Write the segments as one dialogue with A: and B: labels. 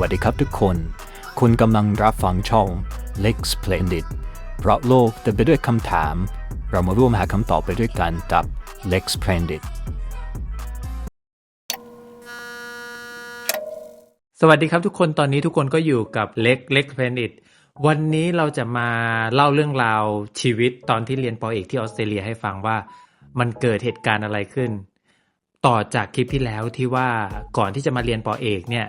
A: วัสดีครับทุกคน คุณกำลังรับฟังช่อง Lex Splendid เพราะโลกเต็มไปด้วยคำถาม เรามาร่วมหาคำตอบไปด้วยกันกับ Lex Splendid
B: สวัสดีครับทุกคนตอนนี้ทุกคนก็อยู่กับเล็กเล็กเพนอิตวันนี้เราจะมาเล่าเรื่องราวชีวิตตอนที่เรียนปอเอกที่ออสเตรเลียให้ฟังว่ามันเกิดเหตุการณ์อะไรขึ้น ต่อจากคลิปที่แล้วที่ว่าก่อนที่จะมาเรียนปอเอกเนี่ย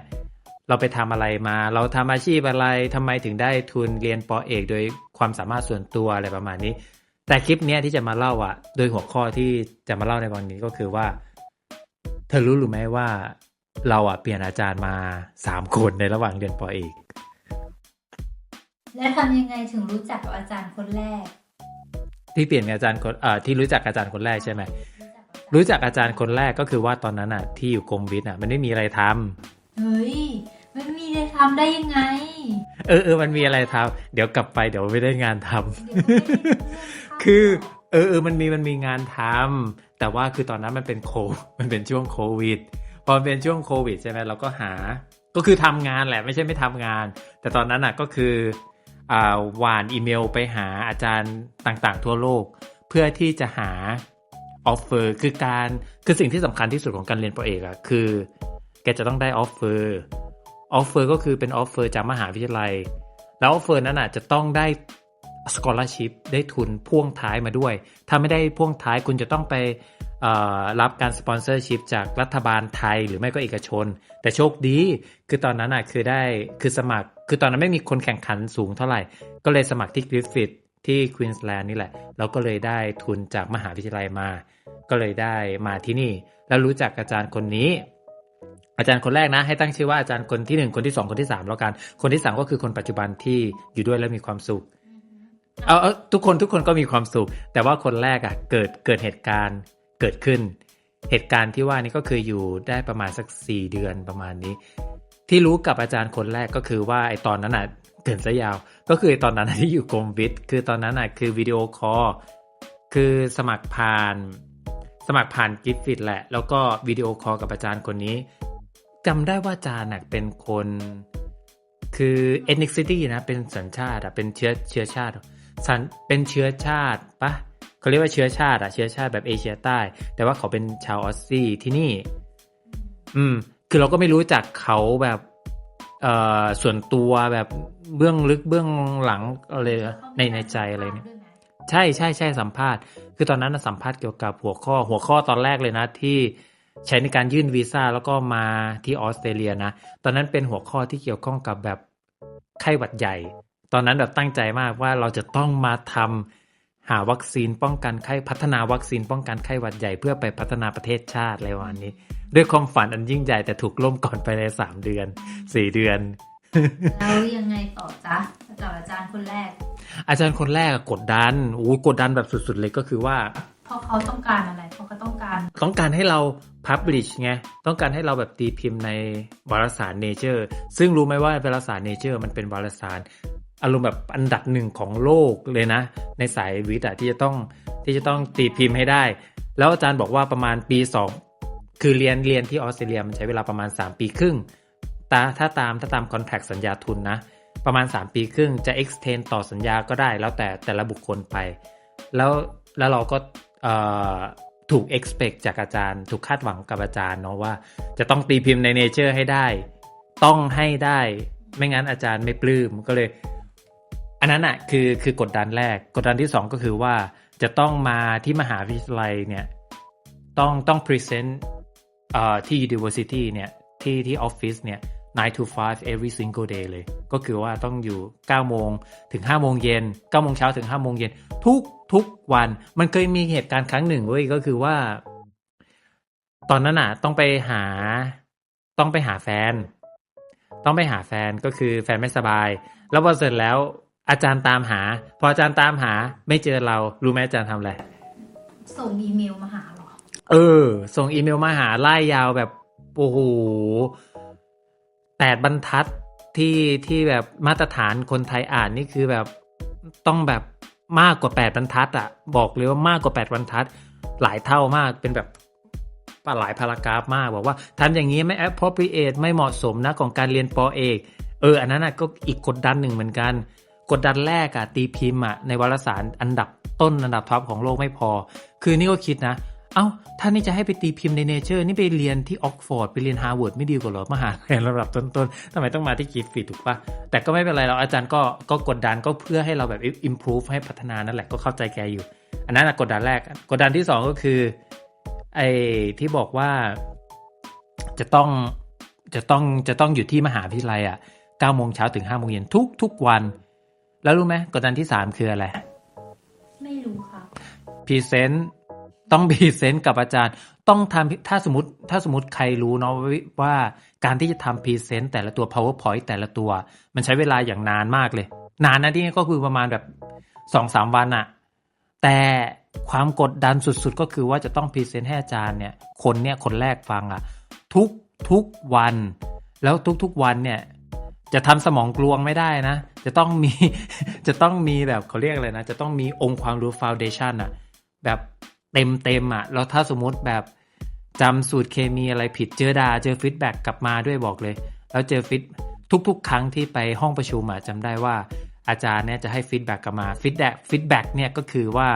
B: เราไปทำอะไรมา เราทำอาชีพอะไรทำไมถึงได้ทุนเรียนปอเอก โดยความสามารถส่วนตัวอะไรประมาณนี้ แต่คลิปเนี้ยที่จะมาเล่าอะ โดยหัวข้อที่จะมาเล่าในวันนี้ก็คือว่า เธอรู้หรือไม่ว่าเราอะเปลี่ยนอาจารย์มาสามคนในระหว่างเรียนปอเอก
C: และทำยังไงถึงรู้จักกับอาจารย์คนแรก
B: ที่เปลี่ยนอาจารย์คนเอ่อที่รู้จักอาจารย์คนแรกใช่ไหมรู้จักอาจารย์คนแรกก็คือว่าตอนนั้นอะ ที่อยู่กรมวิทย์อะมันไม่มีอะไรทำ
C: เฮ้ย ไม่มีเลยทำได้ยังไง
B: เออเออมันมีอะไรทำเดี๋ยวกลับไปเดี๋ยวไม่ได้งานทำ
C: เดี๋ยวก็ไม่ได้เรื่องทำ
B: คือ เออเออมันมีมันมีงานทำแต่ว่าคือตอนนั้นมันเป็นโค มันเป็นช่วงโควิดพอมันเป็นช่วงโควิดใช่ไหมเราก็หา ก็คือทำงานแหละไม่ใช่ไม่ทำงาน แต่ตอนนั้นอะก็คืออ่าหวานอีเมลไปหาอาจารย์ต่างๆ ทั่วโลก เพื่อที่จะหาออฟเฟอร์คือการคือสิ่งที่สำคัญที่สุดของการเรียนโปรเอกอะคือ แกจะต้องได้ออฟเฟอร์ ออฟเฟอร์ก็คือเป็นออฟเฟอร์จากมหาวิทยาลัย แล้วออฟเฟอร์นั้นอะจะต้องได้ scholarship ได้ทุนพ่วงท้ายมาด้วย ถ้าไม่ได้พ่วงท้ายคุณจะต้องไปรับการสปอนเซอร์ชิพจากรัฐบาลไทยหรือไม่ก็เอกชน แต่โชคดีคือตอนนั้นอะคือได้คือสมัคร คือตอนนั้นไม่มีคนแข่งขันสูงเท่าไหร่ ก็เลยสมัครที่กริฟฟิธที่ควีนส์แลนด์นี่แหละแล้วก็เลยได้ทุนจากมหาวิทยาลัยมา ก็เลยได้มาที่นี่ แล้วรู้จักอาจารย์คนนี้ อาจารย์คนแรกนะ ให้ตั้งชื่อว่าอาจารย์คนที่หนึ่งคนที่สองคนที่สามแล้วกัน คนที่สามก็คือคนปัจจุบันที่อยู่ด้วยแล้วมีความสุขเอาเอาทุกคนทุกคนก็มีความสุข แต่ว่าคนแรกอะ่ะเกิดเกิดเหตุการณ์เกิดขึ้น เหตุการณ์ที่ว่านี่ก็คืออยู่ได้ประมาณสักสี่เดือนประมาณนี้ ที่รู้กับอาจารย์คนแรกก็คือว่าไอตอนนั้นอะเกินซะยาว ก็คือไอตอนนั้นที่อยู่กรมวิทย์คือตอนนั้นอะคือวิดีโอคอลคือสมัครผ่าน สมัครผ่านกิฟฟิตแหละ แล้วก็วิดีโอคอลกับอาจารย์คนนี้ จำได้ว่าอาจารย์น่ะเป็นคน คือ ethnicity นะ เป็นสัญชาติอะเป็นเชื้อเชื้อชาติสันเป็นเชื้อชาติปะเขาเรียกว่าเชื้อชาติอะเชื้อชาติแบบเอเชียใต้ แต่ว่าเขาเป็นชาวออสซี่ที่นี่ อืม คือเราก็ไม่รู้จักเขาแบบเอ่อส่วนตัวแบบเบื้องลึกเบื้องหลังอะไรในในใจอะไรเนี่ยใช่ใช่ใช่สัมภาษณ์ คือตอนนั้นสัมภาษณ์เกี่ยวกับหัวข้อหัวข้อตอนแรกเลยนะที่ ใช้ในการยื่นวีซ่าแล้วก็มาที่ออสเตรเลียนะ ตอนนั้นเป็นหัวข้อที่เกี่ยวข้องกับแบบไข้หวัดใหญ่ ตอนนั้นแบบตั้งใจมากว่าเราจะต้องมาทำหาวัคซีนป้องกันไข้พัฒนาวัคซีนป้องกันไข้หวัดใหญ่เพื่อไปพัฒนาประเทศชาติอะไรประมาณนี้ ด้วยความฝันอันยิ่งใหญ่แต่ถูกล่มก่อนไปในสามเดือนสี่เดือน
C: แล้วยังไงต่อจ๊ะกับอาจารย์คนแรก
B: อาจารย์คนแรกอะกดดันอู้กดดันแบบสุดๆเลยก็คือว่า
C: เพราะเขาต้องการอะไรเพราะเขาต้องการ
B: ต้องการให้เรา publish ไงต้องการให้เราแบบตีพิมพ์ในวารสาร Nature ซึ่งรู้ไหมว่าวารสาร Nature มันเป็นวารสารอารมณ์แบบอันดับหนึ่งของโลกเลยนะ ในสายวิทย์อะที่จะต้องที่จะต้องตีพิมพ์ให้ได้ แล้วอาจารย์บอกว่าประมาณปีสองคือเรียนเรียนที่ออสเตรเลียมันใช้เวลาประมาณ 3 ปีครึ่งตาถ้าตามถ้าตามคอนแทคสัญญาทุนนะ ประมาณ 3 ปีครึ่งจะ extend ต่อสัญญาก็ได้ แล้วแต่แต่ละบุคคลไป แล้วแล้วเราก็เถูก expect จากอาจารย์ ถูกคาดหวังกับอาจารย์เนาะว่า จะต้องตีพิมพ์ใน Nature ให้ได้ ต้องให้ได้ ไม่งั้นอาจารย์ไม่ปลื้มก็เลย อันนั้นอะคือคือกดดันแรก กดดันที่สองก็คือว่าจะต้องมาที่มหาวิทยาลัยเนี่ยต้องต้อง present เอ่อที่ university เนี่ยที่ที่ออฟฟิศเนี่ย 9 to 5 every single day เลย ก็คือว่าต้องอยู่ 9 โมงถึง 5 โมงเย็น 9 โมงเช้าถึง 5 โมงเย็น ทุกทุกวัน มันเคยมีเหตุการณ์ครั้งหนึ่งเว้ย ก็คือว่า ตอนนั้นอะ ต้องไปหา ต้องไปหาแฟน ต้องไปหาแฟน ก็คือแฟนไม่สบาย แล้วพอเสร็จแล้ว อาจารย์ตามหา พออาจารย์ตามหา ไม่เจอเรา รู้ไหมอาจารย์ทำอะไร
C: ส่งอีเมลมาหาเหรอ
B: เออ ส่งอีเมลมาหาไล่ยาวแบบ โอ้โห แปดบรรทัดที่ที่แบบมาตรฐานคนไทยอ่านนี่คือแบบต้องแบบมากกว่าแปดบรรทัดอะบอกเลยว่ามากกว่าแปดบรรทัด หลายเท่ามากเป็นแบบหลายพารากราฟมากบอกว่าทำอย่างนี้ไม่ appropriate ไม่เหมาะสมนะของการเรียนปอเอกเอออันนั้นน่ะก็อีกกดดันหนึ่งเหมือนกัน กดดันแรกอะตีพิมพ์อะในวารสารอันดับต้นอันดับท็อปของโลกไม่พอ คือนี่ก็คิดนะ เอ้า ถ้านี่จะให้ไปตีพิมพ์ในเนเจอร์นี่ไปเรียนที่ออกฟอร์ดไปเรียนฮาร์วาร์ดไม่ดีกว่าเหรอมหาลัยระดับต้นๆทำไมต้องมาที่กิฟฟิตถูกปะแต่ก็ไม่เป็นไรเราอาจารย์ก็ก็กดดันก็เพื่อให้เราแบบ improve ให้พัฒนานั่นแหละก็เข้าใจแกอยู่ อันนั้นนะกดดันแรก กดดันที่สองก็คือไอ้ที่บอกว่าจะต้องจะต้องจะต้องอยู่ที่มหาวิทยาลัยอะเก้าโมงเช้าถึงห้าโมงเย็นทุกทุกวัน แล้วรู้ไหมกดดันที่สามคืออะไร
C: ไม่รู้ครับ
B: พรีเซนต์ ต้องพรีเซนต์กับอาจารย์ ต้องทำถ้าสมมติถ้าสมมติใครรู้เนาะว่าว่าการที่จะทำพรีเซนต์แต่ละตัว powerpoint แต่ละตัว มันใช้เวลาอย่างนานมากเลย นานนะที่ก็คือประมาณแบบสองสามวันอะแต่ความกดดันสุดๆ ก็คือว่าจะต้องพรีเซนต์ให้อาจารย์เนี่ย คนเนี่ยคนแรกฟังอะทุกทุกวัน แล้วทุกๆวันเนี่ยจะทำสมองกลวงไม่ได้นะ จะต้องมี จะต้องมีแบบเขาเรียกอะไรนะ จะต้องมีองค์ความรู้ foundation อะแบบ เต็มเต็มๆอะแล้วถ้าสมมติแบบจำสูตรเคมีอะไรผิดเจอดาเจอฟีดแบ็กกลับมาด้วยบอกเลย แล้วเจอฟีดทุก ๆ ครั้งที่ไปห้องประชุมอะจำได้ว่าอาจารย์เนี่ยจะให้ฟีดแบ็กกลับมาฟีดแบ็กฟีดแบ็กเนี่ยก็คือว่า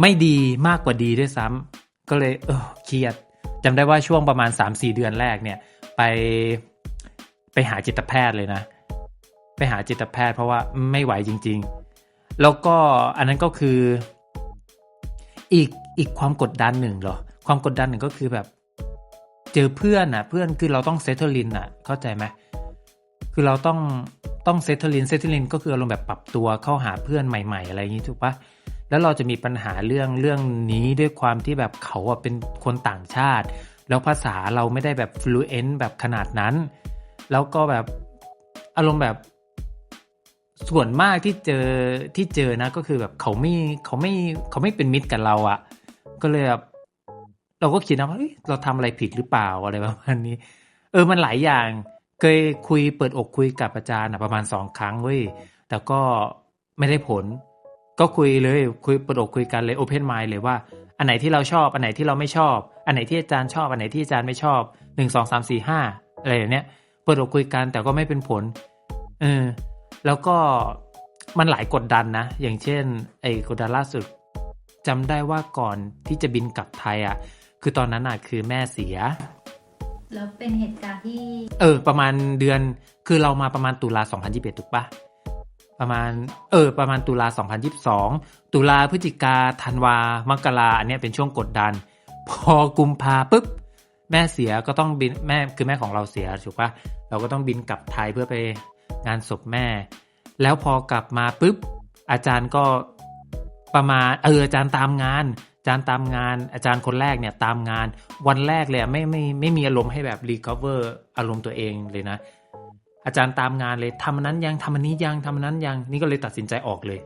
B: ไม่ดีมากกว่าดีด้วยซ้ำก็เลยเออเครียดจำได้ว่าช่วงประมาณ 3-4 เดือนแรกเนี่ยไปไปหาจิตแพทย์เลยนะ ไปหาจิตแพทย์เพราะว่าไม่ไหวจริง ๆ แล้วก็อันนั้นก็คือ อีกอีกความกดดันหนึ่งเหรอ ความกดดันหนึ่งก็คือแบบ เจอเพื่อนอะ เพื่อนคือเราต้องเซตเทอลินอะ เข้าใจไหมคือเราต้องต้องเซตเทอลินเซตเทอลินก็คืออารมณ์แบบปรับตัวเข้าหาเพื่อนใหม่ๆ อะไรอย่างนี้ถูกปะแล้วเราจะมีปัญหาเรื่องเรื่องนี้ด้วยความที่แบบเขาอะเป็นคนต่างชาติ แล้วภาษาเราไม่ได้แบบ fluent แบบขนาดนั้น แล้วก็แบบอารมณ์แบบ ส่วนมากที่เจอที่เจอนะก็คือแบบเขาไม่เขาไม่เขาไม่เป็นมิตรกับเราอะ่ะ ก็เลยแบบเราก็คิดนะว่าเราทำอะไรผิดหรือเปล่าอะไรประมาณนี้ เออมันหลายอย่าง เคยคุยเปิดอกคุยกับอาจารย์อะประมาณสองครั้งเว้ยแต่ก็ไม่ได้ผล ก็คุยเลยคุยเปิดอกคุยกันเลยโอเพนไมล์เลยว่า อันไหนที่เราชอบ อันไหนที่เราไม่ชอบ อันไหนที่อาจารย์ชอบ อันไหนที่อาจารย์ไม่ชอบหนึ่งสองสามสี่ห้าอะไรอย่างเนี้ยเปิดอกคุยกันแต่ก็ไม่เป็นผลเออ แล้วก็มันหลายกดดันนะ อย่างเช่น ไอ้กดดันล่าสุดจำได้ว่าก่อนที่จะบินกลับไทยอะ คือตอนนั้นอะคือแม่เสีย
C: แล้วเป็นเหตุการณ์ที่
B: เออ ประมาณเดือนคือเรามาประมาณตุลา2021ถูกปะประมาณ เออ ประมาณตุลา2022 ตุลาพฤศจิกาธันวามกราอันเนี้ยเป็นช่วงกดดัน พอกุมภาปุ๊บแม่เสียก็ต้องบินแม่คือแม่ของเราเสียถูกปะเราก็ต้องบินกลับไทยเพื่อไป งานศพแม่ แล้วพอกลับมาปุ๊บ อาจารย์ก็ประมาณเอออาจารย์ตามงาน อาจารย์ตามงาน อาจารย์คนแรกเนี่ยตามงาน วันแรกเลยอะไม่ไม่ไม่มีอารมณ์ให้แบบรีคอเวอร์อารมณ์ตัวเองเลยนะ อาจารย์ตามงานเลยทำนั้นยังทำอันนี้ยังทำนั้นยังนี่ก็เลยตัดสินใจออกเลย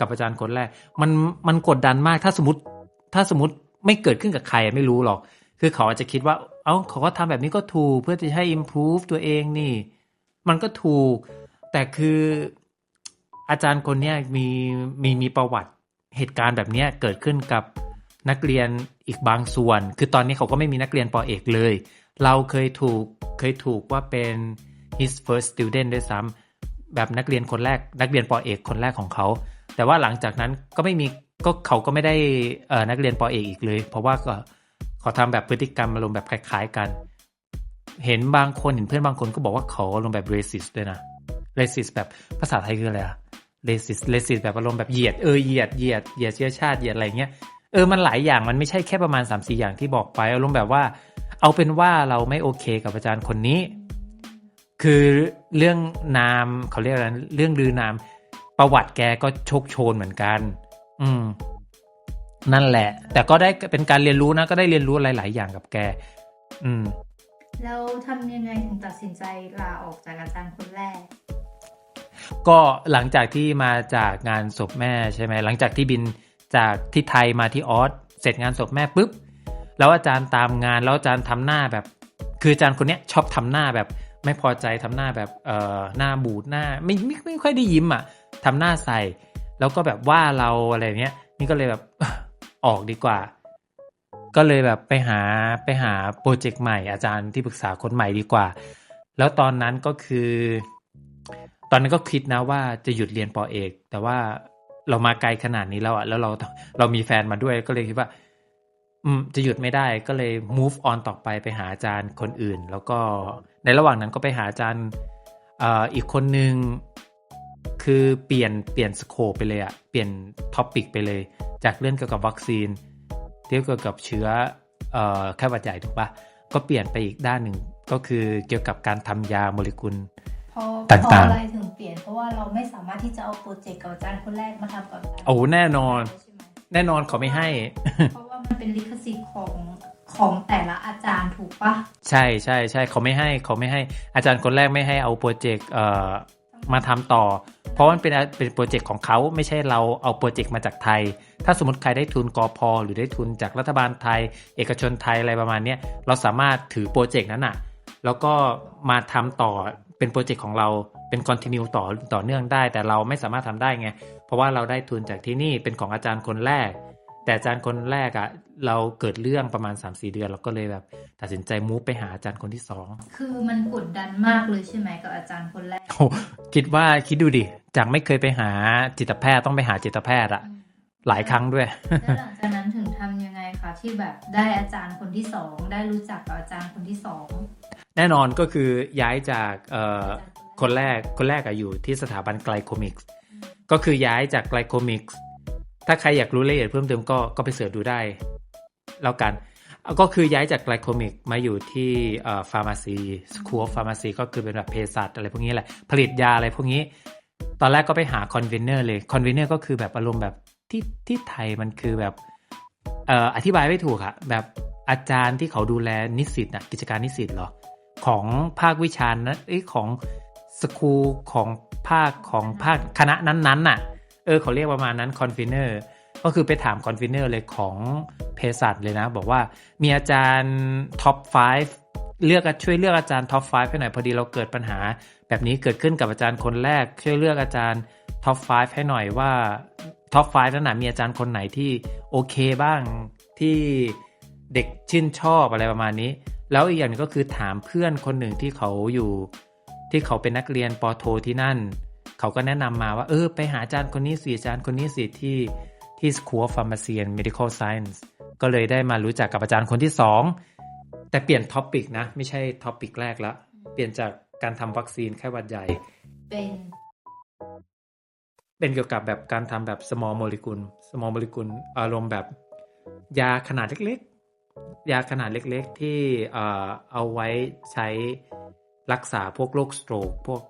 B: กับอาจารย์คนแรก มันมันกดดันมากถ้าสมมติถ้าสมมติไม่เกิดขึ้นกับใครไม่รู้หรอก คือเขาอาจจะคิดว่า เอ้าเขาก็ทำแบบนี้ก็ถูกเพื่อจะให้ improve ตัวเองนี่ มันก็ถูก แต่คืออาจารย์คนนี้มีมีมีประวัติเหตุการณ์แบบนี้เกิดขึ้นกับนักเรียนอีกบางส่วน คือตอนนี้เขาก็ไม่มีนักเรียนปอเอกเลย เราเคยถูกเคยถูกว่าเป็น his first student ด้วยซ้ำแบบนักเรียนคนแรก นักเรียนปอเอกคนแรกของเขา แต่ว่าหลังจากนั้นก็ไม่มีก็เขาก็ไม่ได้เอ่อนักเรียนปอเอกอีกเลย เพราะว่าก็เขาทำแบบพฤติกรรมอารมณ์แบบคล้าย ๆ กัน เห็นบางคนเห็นเพื่อนบางคนก็บอกว่าเขาอารมณ์แบบ racist ด้วยนะ racist แบบภาษาไทยคืออะไรอะ racist racist แบบอารมณ์แบบเหยียดเออเหยียดเหยียดเหยียดเชื้อชาติเหยียดอะไรเงี้ยเออมันหลายอย่างมันไม่ใช่แค่ประมาณ3ามสี่อย่างที่บอกไปอารมณ์แบบว่า เอาเป็นว่าเราไม่โอเคกับอาจารย์คนนี้ คือเรื่องนามเขาเรียกอะไรเรื่องลือนาม ประวัติแกก็โชคโชนเหมือนกัน อืม นั่นแหละ แต่ก็ได้เป็นการเรียนรู้นะ ก็ได้เรียนรู้หลาย ๆ อย่างกับแก อืม
C: แล้วทำยังไงถึงตัดสินใจลาออกจากอาจารย์คนแรก
B: ก็หลังจากที่มาจากงานศพแม่ใช่ไหมหลังจากที่บินจากที่ไทยมาที่ออสเสร็จงานศพแม่ปุ๊บแล้วอาจารย์ตามงานแล้วอาจารย์ทำหน้าแบบ คืออาจารย์คนเนี้ยชอบทำหน้าแบบ ไม่พอใจทำหน้าแบบเอ่อหน้าบูดหน้าไม่ไม่ไม่ค่อยได้ยิ้มอะทำหน้าใส่ แล้วก็แบบว่าเราอะไรเนี้ยนี่ก็เลยแบบออกดีกว่า ก็เลยแบบไปหาไปหาโปรเจกต์ใหม่อาจารย์ที่ปรึกษาคนใหม่ดีกว่า แล้วตอนนั้นก็คือ ตอนนั้นก็คิดนะว่าจะหยุดเรียนปอเอก แต่ว่าเรามาไกลขนาดนี้แล้วอะแล้วเราเรามีแฟนมาด้วยก็เลยคิดว่า อืม จะหยุดไม่ได้ก็เลย move on ต่อไปไปหาอาจารย์คนอื่น แล้วก็ในระหว่างนั้นก็ไปหาอาจารย์อีกคนนึงคือเปลี่ยนเปลี่ยนสโคปไปเลยอะเปลี่ยนท็อปิกไปเลย จากเรื่องเกี่ยวกับวัคซีน เรื่องเกี่ยวกับเชื้อเอ่อแค่หวัดใหญ่ถูกปะก็เปลี่ยนไปอีกด้านหนึ่งก็คือเกี่ยวกับการทำยาโมเลกุล
C: เพราะ
B: ต่างๆ
C: เพราะอะไรถึงเปลี่ยนเพราะว่าเราไม่สามารถที่จะเอาโปรเจกต์กับอาจารย์คนแรกมาทำกับอาจารย์
B: โอ้แน่นอน
C: ใช่ไหม
B: แน่นอนเขาไม่ให้
C: เพราะว่ามันเป็นลิขสิทธิ์ของของแต่ละอาจารย์ถูกปะ
B: ใช่ใช่ใช่เขาไม่ให้เขาไม่ให้อาจารย์คนแรกไม่ให้เอาโปรเจกต์เอ่อ มาทำต่อ เพราะมันเป็นเป็นโปรเจกต์ของเขาไม่ใช่เราเอาโปรเจกต์มาจากไทย ถ้าสมมติใครได้ทุนกอพหรือได้ทุนจากรัฐบาลไทย เอกชนไทยอะไรประมาณนี้เราสามารถถือโปรเจกต์นั้นอะแล้วก็มาทำต่อเป็นโปรเจกต์ของเราเป็นคอนติเนียต่อต่อเนื่องได้ แต่เราไม่สามารถทำได้ไงเพราะว่าเราได้ทุนจากที่นี่เป็นของอาจารย์คนแรก แต่อาจารย์คนแรกอะ่ะ เราเกิดเรื่องประมาณ3-4เดือน เราก็เลยแบบตัดสินใจมูฟไปหาอาจารย์คนที่สอง
C: คือมันกดดันมากเลยใช่ไหมกับอาจารย์คนแรก
B: โอ้คิดว่าคิดดูดิ จากไม่เคยไปหาจิตแพทย์ต้องไปหาจิตแพทย์อะหลายครั้งด้วย
C: แล้วหลังจากนั้นถึงทำยังไงคะที่แบบได้อาจารย์คนที่สองได้รู้จักกับอาจารย์คนที่สอง
B: แน่นอนก็คือย้ายจากเอ่อคนแรกคนแรกอะอยู่ที่สถาบันไกลโคมิกส์ก็คือย้ายจากไกลโคมิกส์ ถ้าใครอยากรู้รายละเอียดเพิ่มเติมก็ก็ไปเสิร์ชดูได้แล้วกัน ก็คือย้ายจากไกลโคมิกมาอยู่ที่เอ่อฟาร์มาซีสคูลฟาร์มาซีก็คือเป็นแบบเภสัชอะไรพวกนี้แหละ ผลิตยาอะไรพวกนี้ ตอนแรกก็ไปหาคอนเวนเนอร์เลยคอนเวนเนอร์ก็คือแบบอารมณ์แบบที่ที่ไทยมันคือแบบเอ่ออธิบายไม่ถูกอะแบบอาจารย์ที่เขาดูแลนิสิตนะกิจการนิสิตเหรอ ของภาควิชานะของสคูลของภาคของภาคคณะนั้นๆน่ะ เออเขาเรียกประมาณนั้นคอนฟิเนอร์ก็คือไปถามคอนฟิเนอร์เลยของเภสัชเลยนะ บอกว่ามีอาจารย์ท็อป 5 เลือกช่วยเลือกอาจารย์ท็อป 5 ให้หน่อยพอดีเราเกิดปัญหา แบบนี้เกิดขึ้นกับอาจารย์คนแรก ช่วยเลือกอาจารย์ท็อป 5 ให้หน่อยว่าท็อป 5 นั้นนะมีอาจารย์คนไหนที่โอเคบ้างที่เด็กชื่นชอบอะไรประมาณนี้ แล้วอีกอย่างหนึงก็คือถามเพื่อนคนหนึ่งที่เขาอยู่ ที่เขาเป็นนักเรียนปโทที่นั่น เขาก็แนะนำมาว่า เออ ไปหาอาจารย์คนนี้สิอาจารย์คนนี้สิที่ที่ School of Pharmacy and Medical Science ก็เลยได้มารู้จักกับอาจารย์คนที่สองแต่เปลี่ยนท็อปิกนะ ไม่ใช่ท็อปิกแรกละเปลี่ยนจากการทำวัคซีนไข้หวัดใหญ่
C: เป็น
B: เป็นเกี่ยวกับแบบการทำแบบ small molecule small molecule อารมณ์แบบยาขนาดเล็กๆ ยาขนาดเล็กๆ ที่เอ่อเอาไว้ใช้รักษาพวกโรคสโตรกพวก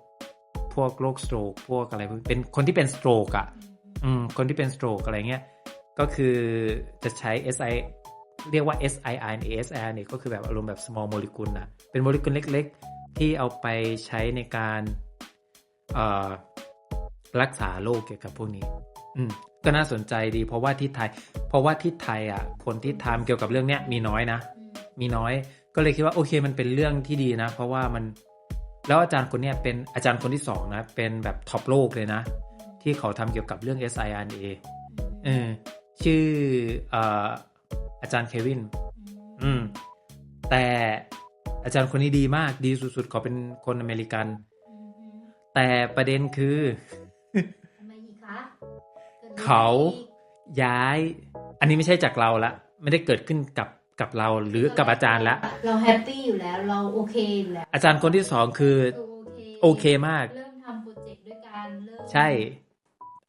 B: พวกโรคสโตรกพวกอะไรพวกเป็นคนที่เป็นสโตรกอะอืมคนที่เป็นสโตรกอะไรเงี้ยก็คือจะใช้ SI เรียกว่า SIR ใน ASR เนี่ยก็คือแบบอารมณ์แบบ small molecule นะเป็นโมเลกุลเล็ก ๆ ที่เอาไปใช้ในการเอ่อรักษาโรคเกี่ยวกับพวกนี้ อืมก็น่าสนใจดี เพราะว่าที่ไทย เพราะว่าที่ไทยอะคนที่ทำเกี่ยวกับเรื่องเนี้ยมีน้อยนะ มีน้อยก็เลยคิดว่าโอเคมันเป็นเรื่องที่ดีนะ เพราะว่ามัน แล้วอาจารย์คนเนี้ยเป็นอาจารย์คนที่สองนะ เป็นแบบท็อปโลกเลยนะ ที่เขาทำเกี่ยวกับเรื่อง siRNA เออชื่อเอ่ออาจารย์เควิน อืม แต่อาจารย์คนนี้ดีมาก ดีสุดๆ เขาเป็นคนอเมริกัน แต่ประเด็นคือ
C: ทำไมอีกคะกิดอะไร
B: เขา
C: อีก
B: ย้าย อันนี้ไม่ใช่จากเราละ ไม่ได้เกิดขึ้นกับ กับเราหรือกับอาจารย์ละ
C: เราแฮปปี้อยู่แล้วเราโอเคอยู่แล้ว
B: อาจารย์คนที่สองคือ
C: คือโอเค
B: โอเคมาก
C: เริ่มทำโปรเจกต์ด้วยกันเริ่ม
B: ใช่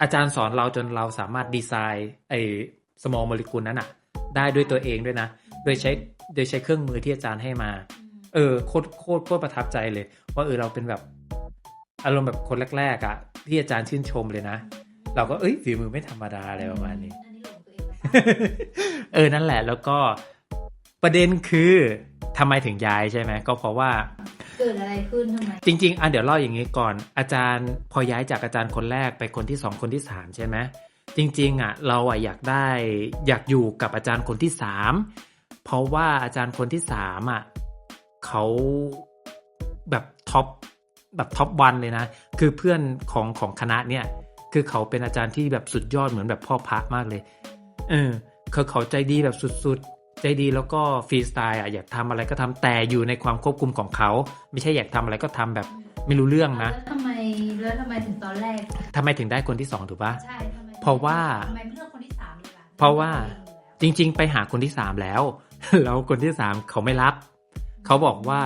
B: อาจารย์สอนเราจนเราสามารถดีไซน์ไอ้ small molecule นั้นอะได้ด้วยตัวเองด้วยนะ โดยใช้โดยใช้เครื่องมือที่อาจารย์ให้มา
C: อืม
B: เออโคตรโคตรโคตรประทับใจเลยว่าเออเราเป็นแบบอารมณ์แบบคนแรกๆอะที่อาจารย์ชื่นชมเลยนะ เราก็เอ้ยฝีมือไม่ธรรมดาอะไรประมาณนี้
C: อันนี้หลงตัวเองไหมคะ
B: เออนั่นแหละแล้วก็ ประเด็นคือทำไมถึงย้ายใช่ไหมก็เพราะว่า
C: เกิดอะไรขึ้นทำไม
B: จริง ๆ อะเดี๋ยวเล่าอย่างนี้ก่อน อาจารย์พอย้ายจากอาจารย์คนแรกไปคนที่สองคนที่สามใช่ไหมจริง ๆ อะ เราอะอยากได้อยากอยู่กับอาจารย์คนที่สามเพราะว่าอาจารย์คนที่สามอะเขาแบบท็อปแบบท็อปวันเลยนะ คือเพื่อนของของคณะเนี่ย คือเขาเป็นอาจารย์ที่แบบสุดยอดเหมือนแบบพ่อพระมากเลย เออเขาเขาใจดีแบบสุด ใจดีแล้วก็ฟรีสไตล์อะอยากทำอะไรก็ทำแต่อยู่ในความควบคุมของเขา ไม่ใช่อยากทำอะไรก็ทำแบบไม่รู้เรื่องนะ
C: แล้วทำไมแล้วทำไมถึงตอนแรก
B: ทำไมถึงได้คนที่สองถูกปะ
C: ใช่ทำไม
B: เพราะว่า
C: ทำไมไม่เลือกคนที่สามเลยล่ะ
B: เพราะว่าจริง ๆ ไปหาคนที่สามแล้วแล้วคนที่สามเขาไม่รับ เขาบอกว่า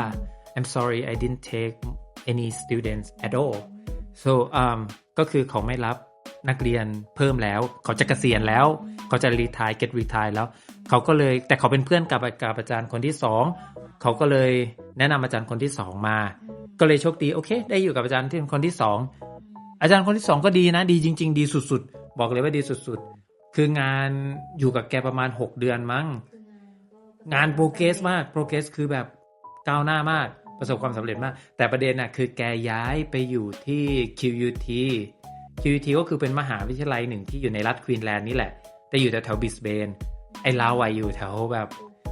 B: I'm sorry I didn't take any students at all so um ก็คือเขาไม่รับนักเรียนเพิ่มแล้ว เขาจะเกษียณแล้ว เขาจะรีทาย get retire แล้ว เขาก็เลยแต่เขาเป็นเพื่อนกับกับอาจารย์คนที่สองเขาก็เลยแนะนำอาจารย์คนที่สองมา ก็เลยโชคดีโอเค ได้อยู่กับอาจารย์ที่คนที่สองอาจารย์คนที่สองก็ดีนะ ดีจริง ๆ ดีสุด ๆ บอกเลยว่าดีสุด ๆ คืองานอยู่กับแกประมาณ 6 เดือนมั้งงานโปรเกรสมากโปรเกรสคือแบบก้าวหน้ามากประสบความสำเร็จมาก แต่ประเด็นน่ะคือแกย้ายไปอยู่ที่ QUT QUT ก็คือเป็นมหาวิทยาลัยหนึ่งที่อยู่ในรัฐควีนแลนด์นี่แหละ แต่อยู่แถวๆบิสเบน ไอ้เราอะอยู่แถวแบบ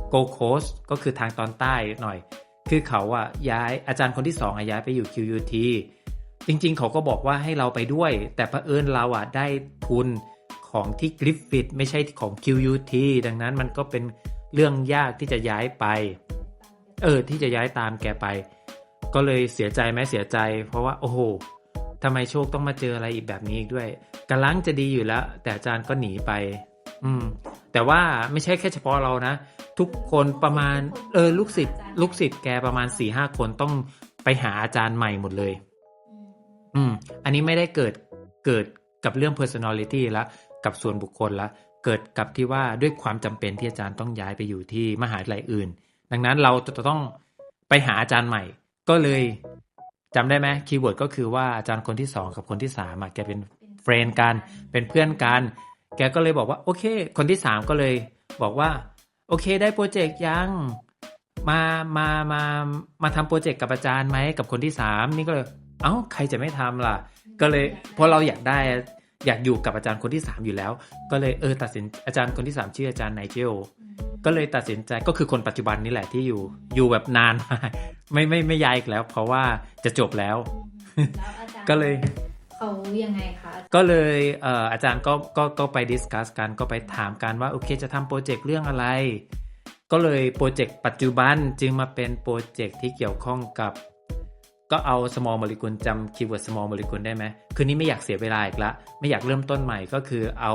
B: โกโคสก็คือทางตอนใต้หน่อย คือเขาอะย้ายอาจารย์คนที่สองอะย้ายไปอยู่ QUT จริงๆ เขาก็บอกว่าให้เราไปด้วย แต่พระเอิญเราอะได้ทุนของที่กริฟฟิตไม่ใช่ของ QUT ดังนั้นมันก็เป็นเรื่องยากที่จะย้ายไป เออ ที่จะย้ายตามแกไป ก็เลยเสียใจไหมเสียใจ เพราะว่าโอ้โหทำไมโชคต้องมาเจออะไรอีกแบบนี้อีกด้วยกำลังจะดีอยู่แล้ว แต่อาจารย์ก็หนีไป อืม แต่ว่าไม่ใช่แค่เฉพาะเรานะ ทุกคนประมาณ เออลูกศิษย์ลูกศิษย์แกประมาณสี่ห้าคนต้องไปหาอาจารย์ใหม่หมดเลย อืม อันนี้ไม่ได้เกิดเกิดกับเรื่อง personality ละกับส่วนบุคคลละเกิดกับที่ว่าด้วยความจำเป็นที่อาจารย์ต้องย้ายไปอยู่ที่มหาวิทยาลัยอื่น ดังนั้นเราจะต้องไปหาอาจารย์ใหม่ ก็เลยจำได้ไหมคีย์เวิร์ดก็คือว่าอาจารย์คนที่สองกับคนที่สามอะแกเป็นเฟรนด์กัน เป็นเพื่อนกัน แกก็เลยบอกว่าโอเค คนที่สามก็เลยบอกว่า โอเคได้โปรเจกต์ยัง มามามามาทำโปรเจกต์กับอาจารย์ไหมกับคนที่สามนี่ก็เลย เอ้าใครจะไม่ทำล่ะ ก็เลยเพราะเราอยากได้อยากอยู่กับอาจารย์คนที่สามอยู่แล้ว ก็เลยเออตัดสินอาจารย์คนที่สามชื่ออาจารย์ไนเจลก็เลยตัดสินใจก็คือคนปัจจุบันนี่แหละที่อยู่อยู่แบบนานมากไม่ไม่ไม่ย้ายอีกแล้ว เพราะว่าจะจบแล้ว
C: แล้วอาจารย์
B: ก็เลย
C: เขายังไงคะ
B: ก็เลยเอออาจารย์ก็ก็ก็ไปดิสคัสกันก็ไปถามกันว่าโอเคจะทำโปรเจกต์เรื่องอะไร ก็เลยโปรเจกต์ปัจจุบันจึงมาเป็นโปรเจกต์ที่เกี่ยวข้องกับ ก็เอา small molecule จำคีย์เวิร์ด small molecule ได้ไหม คืนนี้ไม่อยากเสียเวลาอีกละ ไม่อยากเริ่มต้นใหม่ก็คือเอา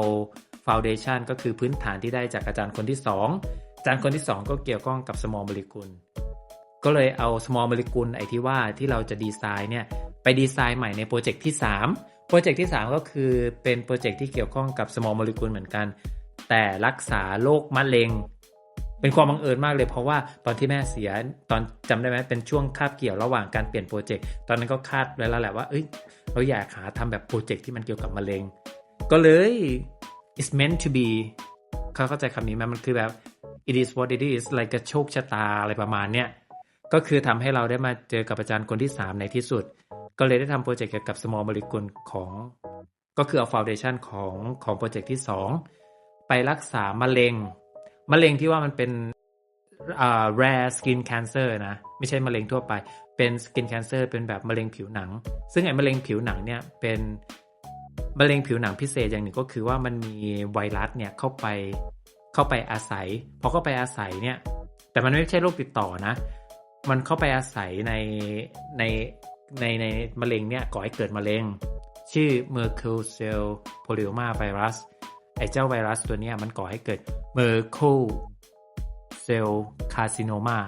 B: foundation ก็คือพื้นฐานที่ได้จากอาจารย์คนที่ 2 อาจารย์คนที่ 2 ก็เกี่ยวข้องกับ small molecule ก็เลยเอา small molecule ไอที่ว่าที่เราจะดีไซน์เนี่ย ไปดีไซน์ใหม่ในโปรเจกต์ที่ 3 โปรเจกต์ที่ 3 ก็คือเป็นโปรเจกต์ที่เกี่ยวข้องกับ small molecule เหมือนกัน แต่รักษาโรคมะเร็ง เป็นความบังเอิญมากเลย เพราะว่าตอนที่แม่เสียตอนจำได้ไหมเป็นช่วงคาบเกี่ยวระหว่างการเปลี่ยนโปรเจกต์ตอนนั้นก็คาดไว้แล้วแหละว่าเอ้ยเราอยากหาทำแบบโปรเจกต์ที่มันเกี่ยวกับมะเร็ง ก็เลย it's meant to be เขาเข้าใจคำนี้ไหมมันคือแบบ it is what it is like a โชคชะตาอะไรประมาณเนี้ยก็คือทำให้เราได้มาเจอกับอาจารย์คนที่ 3 ในที่สุด ก็เลยได้ทำโปรเจกต์เกี่ยวกับ small molecule ของ ก็คือเอา foundation ของของโปรเจกต์ที่ 2 ไปรักษามะเร็ง มะเร็งที่ว่ามันเป็นอ่า rare skin cancer นะ ไม่ใช่มะเร็งทั่วไป เป็น skin cancer เป็นแบบมะเร็งผิวหนัง ซึ่งไอ้มะเร็งผิวหนังเนี่ยเป็นมะเร็งผิวหนังพิเศษอย่างหนึ่งก็คือว่ามันมีไวรัสเนี่ยเข้าไปเข้าไปอาศัย พอเข้าไปอาศัยเนี่ย แต่มันไม่ใช่โรคติดต่อนะ มันเข้าไปอาศัยในใน ในในมะเร็งเนี่ยก่อให้เกิดมะเร็ง ชื่อ Merkel cell polyoma virus ไอเจ้าไวรัสตัวนี้มันก่อให้เกิด Merkel cell carcinoma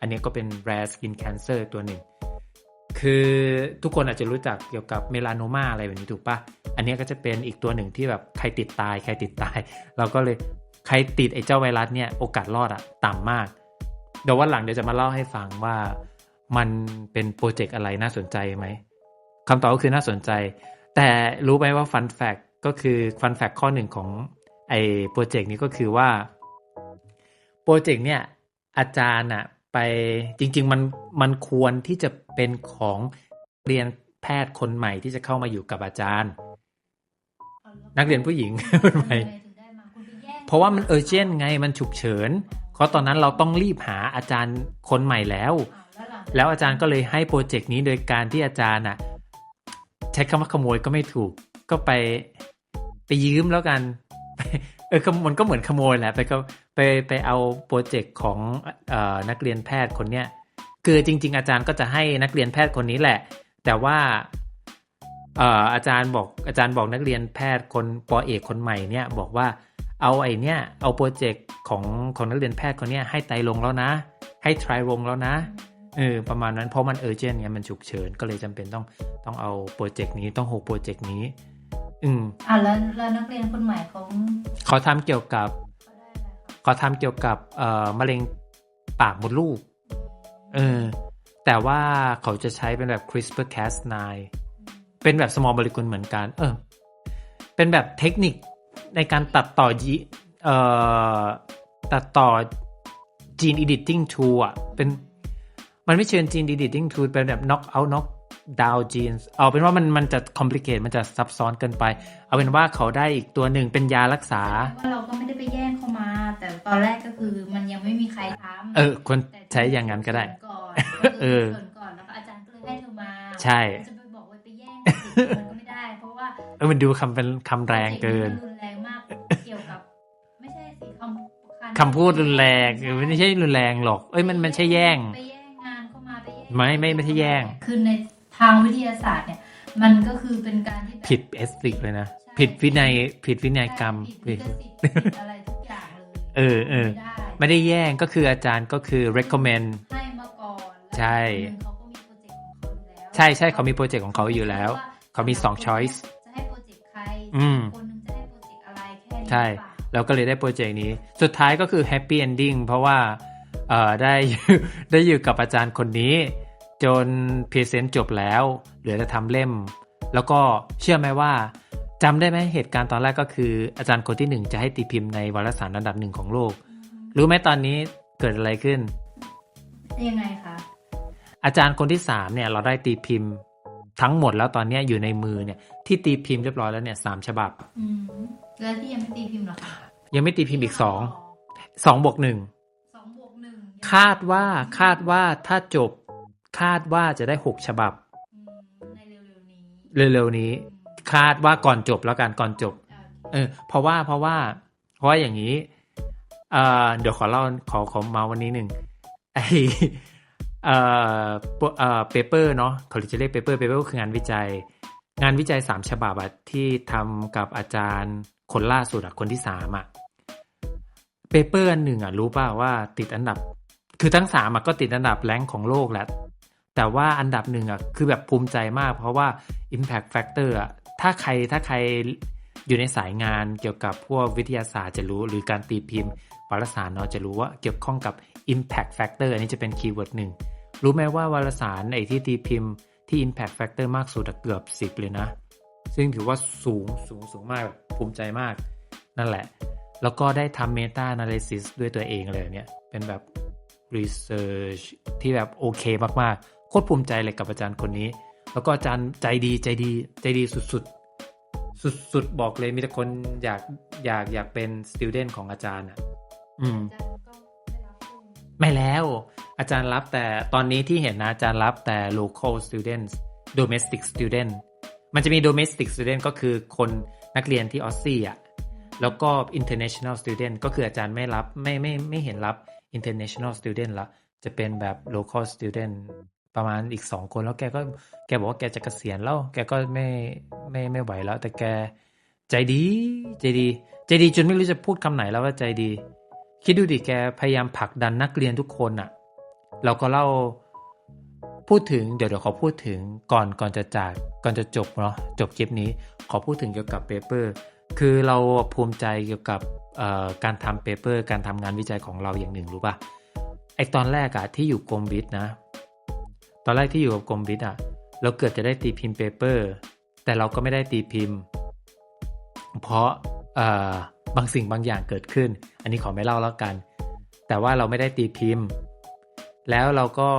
B: อันนี้ก็เป็น rare skin cancer ตัวหนึ่ง คือทุกคนอาจจะรู้จักเกี่ยวกับเมลานโมาอะไรแบบนี้ถูกปะอันนี้ก็จะเป็นอีกตัวหนึ่งที่แบบใครติดตาย ใครติดตาย เราก็เลยใครติดไอ้เจ้าไวรัสเนี่ยโอกาสรอดอะต่ำมาก เดี๋ยววันหลังเดี๋ยวจะมาเล่าให้ฟังว่า มันเป็นโปรเจกต์อะไรน่าสนใจไหมคำตอบก็คือน่าสนใจ แต่รู้ไหมว่าฟันแฟกก็คือฟันแฟกข้อหนึ่งของไอ้โปรเจกต์นี้ก็คือว่าโปรเจกต์เนี่ยอาจารย์อะไปจริง ๆ มันมันควรที่จะเป็นของเรียนแพทย์คนใหม่ที่จะเข้ามาอยู่กับอาจารย์ นักเรียนผู้หญิงคนใหม่เพราะว่ามันเออร์เจนไงมันฉุกเฉินเพราะตอนนั้นเราต้องรีบหาอาจารย์คนใหม่แล้ว แล้วอาจารย์ก็เลยให้โปรเจกต์นี้โดยการที่อาจารย์อะใช้คำว่าขโมยก็ไม่ถูก ก็ไปไปยืมแล้วกันเออมันก็เหมือนขโมยแหละไปก็ไปไปเอาโปรเจกต์ของออนักเรียนแพทย์คนเนี้ยคือจริง ๆ อาจารย์ก็จะให้นักเรียนแพทย์คนนี้แหละ แต่ว่าเอ่อาจารย์บอกอาจารย์บอกนักเรียนแพทย์คนปอเอกคนใหม่เนี่ยบอกว่าเอาไอเนี้ยเอาโปรเจกต์ของของนักเรียนแพทย์คนเนี้ยให้ไตลงแล้วนะ ให้ทรายลงแล้วนะ เออประมาณนั้นเพราะมันเออเจนเนี่ยมันฉุกเฉินก็เลยจำเป็นต้องต้องเอาโปรเจกต์นี้ต้องโฮโปรเจกต์นี้ อืม
C: อะแล้วแล้วนักเรียนคนใหม่เขา
B: เขาทำเกี่ยวกับ
C: เขาได้อะไรคะ
B: เขาทำเกี่ยวกับเอ่อมะเร็งปากมดลูกเออแต่ว่าเขาจะใช้เป็นแบบ CRISPR Cas9 เป็นแบบ small molecule เหมือนกัน เออ เป็นแบบเทคนิคในการตัดต่อยีเอ่อตัดต่อ gene editing tool อะเป็น มันไม่เชิง gene editing tool เป็นแบบ knock out knock down genes เอาเป็นว่ามันมันจะ complicate มันจะซับซ้อนเกินไป เอาเป็นว่าเขาได้อีกตัวหนึ่งเป็นยารักษา
C: ว่าเราก็ไม่ได้ไปแย่งเข้ามา แต่ตอนแรกก็คือมันยังไม่มีใครทำ
B: เออควรใช้อย่างนั้นก็ได้
C: ก่อน
B: เออ
C: ส่วนก่อนแล้วก็อาจารย์ก็เลยให้เธอมา
B: ใช่
C: จะไปบอกว่าไปแย่งสิมันก็ไม่ได้ เพราะว่า
B: เออมันดูคำเป็นคำแรงเกิน
C: มันรุนแรงมากเกี่ยวกับ ไม่ใช่สิคำ
B: คำพูดรุนแรงเออไม่ใช่รุนแรงหรอก เอ้ยมันมันใช่แย่ง
C: ไป ไปแย่ง
B: ไม่ไม่ไม่ใช่แย่ง
C: คือในทางวิทยาศาสตร์เนี่ย มันก็คือเป็นการที่แบบ
B: ผิดเอสติกเลยนะ ผิดวินัยผิดวินัยกรรม
C: ผิดลิขสิทธิ์ผิดอะไรทุกอย่างเลย
B: เออเออ
C: ไม่ได้
B: ไม่ได้แย่งก็คืออาจารย์ก็คือ recommend
C: ให้มาก่อนแล้ว
B: ใช่
C: คนหนึ่งเขาก็มีโปรเจกต์ของเขาอยู่แล้ว
B: ใช่ใช่เขามีโปรเจกต์ของเขาอยู่แล้ว เขามีสอง choice
C: จะให้โปรเจกต์ใคร
B: อืม
C: คนหนึงจะให้โปรเจกต์อะไรแค่นี้
B: ใช่
C: หรือเปล่า
B: เราก็เลยได้โปรเจกต์นี้ สุดท้ายก็คือ happy ending เพราะว่าเอ่อได้ได้อยู่กับอาจารย์คนนี้ จนพรีเซนต์จบแล้ว เหลือจะทำเล่ม แล้วก็เชื่อไหมว่าจำได้ไหมเหตุการณ์ตอนแรกก็คืออาจารย์คนที่หนึ่งจะให้ตีพิมพ์ในวารสารอันดับหนึ่งของโลก รู้ไหมตอนนี้เกิดอะไรขึ้น
C: ยังไงคะ
B: อาจารย์คนที่สามเนี่ยเราได้ตีพิมพ์ ทั้งหมดแล้วตอนเนี้ยอยู่ในมือเนี่ยที่ตีพิมพ์เรียบร้อยแล้วเนี่ยสามฉบับ
C: อืมแล้วที่ยังไม่ตีพิมพ์เหรอคะ
B: ยังไม่ตีพิมพ์อีกสองสองบวกหนึ่ง
C: สองบวกหนึ่ง
B: คาดว่าคาดว่าถ้าจบ คาดว่าจะได้หกฉบับ
C: อืมในเร็วๆนี้
B: เร็วๆนี้ คาดว่าก่อนจบแล้วกันก่อนจบ เออ เพราะว่าเพราะว่า เพราะว่าอย่างนี้เอ่อเดี๋ยวขอเล่าขอขอมาวันนี้หนึ่งไอเอ่อปเอ่อเปเปอร์เนาะเขาจะเรียกเปเปอร์เปเปอร์คืองานวิจัย งานวิจัยสามฉบับอะที่ทำกับอาจารย์คนล่าสุดอะคนที่สามอะเปเปอร์อันหนึ่งอะรู้ป่าว่าติดอันดับ คือทั้งสามอะก็ติดอันดับแรงของโลกแหละ แต่ว่าอันดับหนึ่งอะคือแบบภูมิใจมาก เพราะว่า Impact Factor อะถ้าใครถ้าใครอยู่ในสายงานเกี่ยวกับพวกวิทยาศาสตร์จะรู้ หรือการตีพิมพ์วารสารเนาะจะรู้ว่าเกี่ยวข้องกับ Impact Factor อันนี้จะเป็นคีย์เวิร์ดหนึ่งรู้ไหมว่าวารสารไอ้ที่ตีพิมพ์ที่ Impact Factor มากสุดเกือบสิบเลยนะ ซึ่งถือว่าสูงสูงสูงมากแบบภูมิใจมาก นั่นแหละ แล้วก็ได้ทำ Meta Analysis ด้วยตัวเองเลยเนี่ย เป็นแบบ Research ที่แบบโอเคมาก ๆ โคตรภูมิใจเลยกับอาจารย์คนนี้ แล้วก็อาจารย์ใจดีใจดีใจดีสุดๆ สุดๆ บอกเลยมีแต่คนอยากอยากอยากเป็น student ของอาจารย์อะ อืม
C: อได้รับด้วย
B: ไม่แล้ว อาจารย์รับแต่ตอนนี้ที่เห็นนะอาจารย์รับแต่ local students domestic student มันจะมี domestic student ก็คือคนนักเรียนที่ออสซี่อะแล้วก็ international student ก็คืออาจารย์ไม่รับไม่ไม่ไม่เห็นรับ international student ละจะเป็นแบบ local student ประมาณอีกสองคนแล้วแกก็แกบอกว่าแกจะเกษียณแล้ว แกก็ไม่ไม่ไม่ไหวแล้ว แต่แกใจดี ใจดี ใจดีจนไม่รู้จะพูดคำไหนแล้วว่าใจดี คิดดูดิแกพยายามผลักดันนักเรียนทุกคนอะเราก็เล่าพูดถึงเดี๋ยวเดี๋ยวขอพูดถึงก่อนก่อนจะจากก่อนจะจบเนาะจบคลิปนี้ ขอพูดถึงเกี่ยวกับเปเปอร์คือเราภูมิใจเกี่ยวกับการทำเปเปอร์การทำงานวิจัยของเราอย่างหนึ่งรู้ป่ะไอตอนแรกอะที่อยู่กรมวิทย์นะ ตอนแรกที่อยู่กับกรมวิทย์อะเราเกิดจะได้ตีพิมพ์เปเปอร์ แต่เราก็ไม่ได้ตีพิมพ์ เพราะบางสิ่งบางอย่างเกิดขึ้น อันนี้ขอไม่เล่าแล้วกัน แต่ว่าเราไม่ได้ตีพิมพ์ แล้วเราก็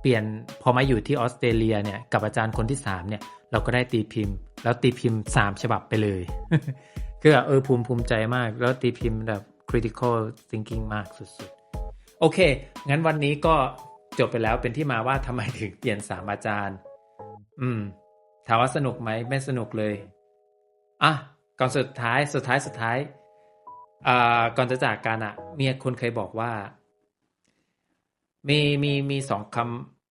B: เปลี่ยนพอมาอยู่ที่ออสเตรเลียเนี่ยกับอาจารย์คนที่สามเนี่ยเราก็ได้ตีพิมพ์ แล้วตีพิมพ์สามฉบับไปเลย คือแบบเออภูมิภูมิใจมาก แล้วตีพิมพ์แบบ critical thinking มากสุดๆ โอเค งั้นวันนี้ก็ จบไปแล้วเป็นที่มาว่าทำไมถึงเปลี่ยนสามอาจารย์ อืม ถามว่าสนุกไหมไม่สนุกเลยอะก่อนสุดท้ายสุดท้ายสุดท้ายอ่าก่อนจะจากกันอะมียคนเคยบอกว่า มีมีมีสองค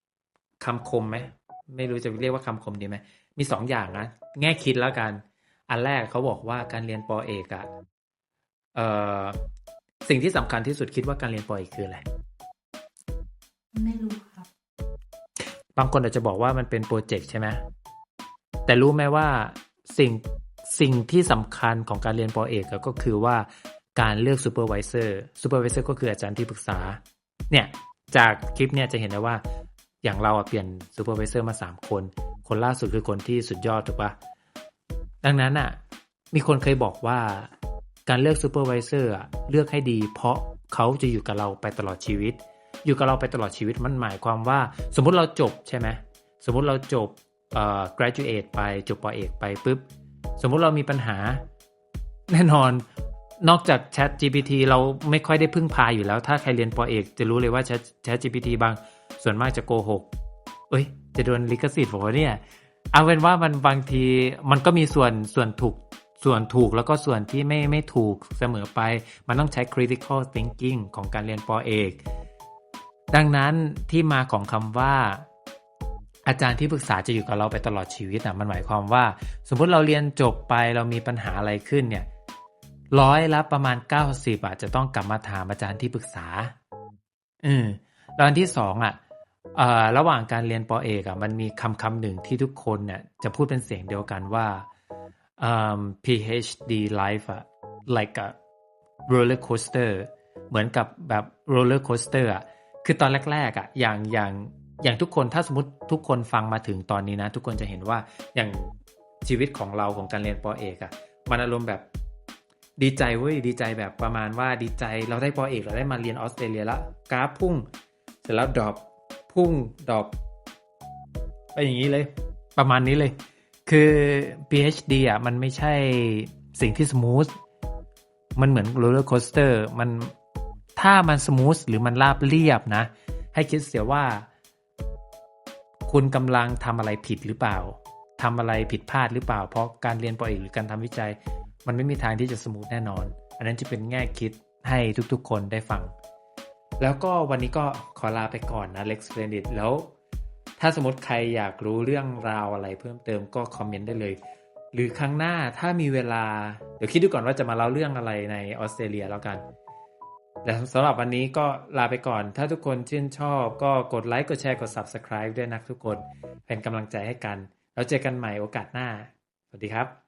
B: ำคำคมไหมไม่รู้จะเรียกว่าคำคมดีไหมมีสองอย่างนะแง่คิดแล้วกัน อันแรกเขาบอกว่าการเรียนปอเอกอะเอ่อสิ่งที่สำคัญที่สุดคิดว่าการเรียนปอเอกคืออะไร
C: ไม่รู้ครับ
B: บางคนอาจจะบอกว่ามันเป็นโปรเจกต์ใช่ไหมแต่รู้ไหมว่าสิ่งสิ่งที่สำคัญของการเรียนปอเอกก็คือว่าการเลือกซูเปอร์วิเซอร์ซูเปอร์วิเซอร์ก็คืออาจารย์ที่ปรึกษา เนี่ย จากคลิปเนี่ยจะเห็นได้ว่าอย่างเราเปลี่ยนซูเปอร์วิเซอร์มา 3 คน คนล่าสุดคือคนที่สุดยอดถูกปะดังนั้นอะมีคนเคยบอกว่าการเลือกซูเปอร์วิเซอร์เลือกให้ดี เพราะเขาจะอยู่กับเราไปตลอดชีวิต อยู่กับเราไปตลอดชีวิตมันหมายความว่า สมมุติเราจบใช่ไหมสมมุติเราจบเอ่อ graduate ไปจบปอเอกไปปุ๊บ สมมุติเรามีปัญหา แน่นอนนอกจาก Chat GPT เราไม่ค่อยได้พึ่งพาอยู่แล้ว ถ้าใครเรียนปอเอก จะรู้เลยว่า Chat Chat GPT บางส่วนมากจะโกหก เอ้ย จะโดนลิขสิทธิ์ผมว่าเนี่ยเอาเป็นว่ามันบางทีมันก็มีส่วนส่วนถูกส่วนถูกแล้วก็ส่วนที่ไม่ไม่ถูกเสมอไป มันต้องใช้ critical thinking ของการเรียนปอเอก ดังนั้นที่มาของคำว่า อาจารย์ที่ปรึกษาจะอยู่กับเราไปตลอดชีวิตอะมันหมายความว่า สมมุติเราเรียนจบไปเรามีปัญหาอะไรขึ้นเนี่ยร้อยละประมาณ 90อะจะต้องกลับมาถามอาจารย์ที่ปรึกษาอืมแล้วอันที่สองอะระหว่างการเรียนปอเอกอะมันมีคำคำหนึ่งที่ทุกคนเนี่ยจะพูดเป็นเสียงเดียวกันว่า PhD life อะ like a roller coaster เหมือนกับแบบ roller coaster อะ คือตอนแรกๆอะอย่างอย่างอย่างทุกคนถ้าสมมติทุกคนฟังมาถึงตอนนี้นะ ทุกคนจะเห็นว่าอย่างชีวิตของเราของการเรียนปอเอกอะมันอารมณ์แบบดีใจเว้ยดีใจแบบประมาณว่าดีใจเราได้ปอเอกเราได้มาเรียนออสเตรเลียแล้วกราฟพุ่ง เสร็จแล้วดรอปพุ่งดรอปไปอย่างนี้เลย ประมาณนี้เลย คือ PhD อะมันไม่ใช่สิ่งที่สมูทมันเหมือนโรลเลอร์โคสเตอร์มัน ถ้ามันสมูทหรือมันราบเรียบนะ ให้คิดเสียว่า คุณกำลังทำอะไรผิดหรือเปล่าทำอะไรผิดพลาดหรือเปล่า เพราะการเรียนปอเอกหรือการทำวิจัย มันไม่มีทางที่จะสมูทแน่นอน อันนั้นจะเป็นแง่คิดให้ทุกๆ คนได้ฟัง แล้วก็วันนี้ก็ขอลาไปก่อนนะ Lex p l a n e t แล้ว ถ้าสมมติใครอยากรู้เรื่องราวอะไรเพิ่มเติมก็คอมเมนต์ได้เลย หรือครั้งหน้าถ้ามีเวลา เดี๋ยวคิดดูก่อนว่าจะมาเล่าเรื่องอะไรในออสเตรเลียแล้วกัน แต่สำหรับวันนี้ก็ลาไปก่อน ถ้าทุกคนชื่นชอบก็กดไลค์ กดแชร์ กด Subscribe ด้วยนะทุกคน เป็นกำลังใจให้กัน แล้วเจอกันใหม่โอกาสหน้า สวัสดีครับ